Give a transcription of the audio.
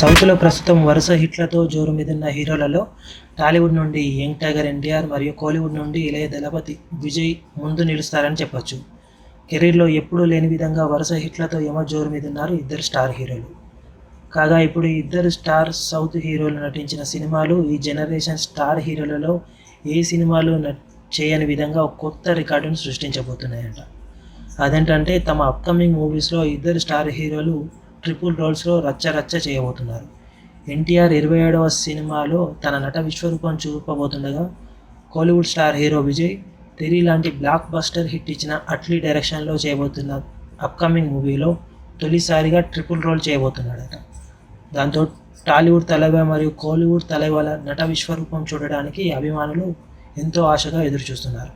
సౌత్లో ప్రస్తుతం వరుస హిట్లతో జోరు మీదున్న హీరోలలో టాలీవుడ్ నుండి యంగ్ టైగర్ ఎన్టీఆర్ మరియు కోలీవుడ్ నుండి ఇళయ దళపతి విజయ్ ముందు నిలుస్తారని చెప్పొచ్చు. కెరీర్లో ఎప్పుడూ లేని విధంగా వరుస హిట్లతో యమ జోరు మీదున్నారు ఇద్దరు స్టార్ హీరోలు. కాగా ఇప్పుడు ఇద్దరు స్టార్ సౌత్ హీరోలు నటించిన సినిమాలు ఈ జనరేషన్ స్టార్ హీరోలలో ఏ సినిమాలు చేయని విధంగా ఒక కొత్త రికార్డును సృష్టించబోతున్నాయంట. అదేంటంటే తమ అప్కమింగ్ మూవీస్లో ఇద్దరు స్టార్ హీరోలు ట్రిపుల్ రోల్స్లో రచ్చ రచ్చ చేయబోతున్నారు. ఎన్టీఆర్ ఇరవై ఏడవ సినిమాలో తన నట విశ్వరూపం చూపబోతుండగా Kollywood star hero Vijay Theri లాంటి బ్లాక్ బస్టర్ హిట్ ఇచ్చిన అట్లీ డైరెక్షన్లో చేయబోతున్న అప్కమింగ్ మూవీలో తొలిసారిగా ట్రిపుల్ రోల్ చేయబోతున్నాడట. దాంతో టాలీవుడ్ తలైవ మరియు కోలీవుడ్ తలైవల నట విశ్వరూపం చూడడానికి అభిమానులు ఎంతో ఆశగా ఎదురుచూస్తున్నారు.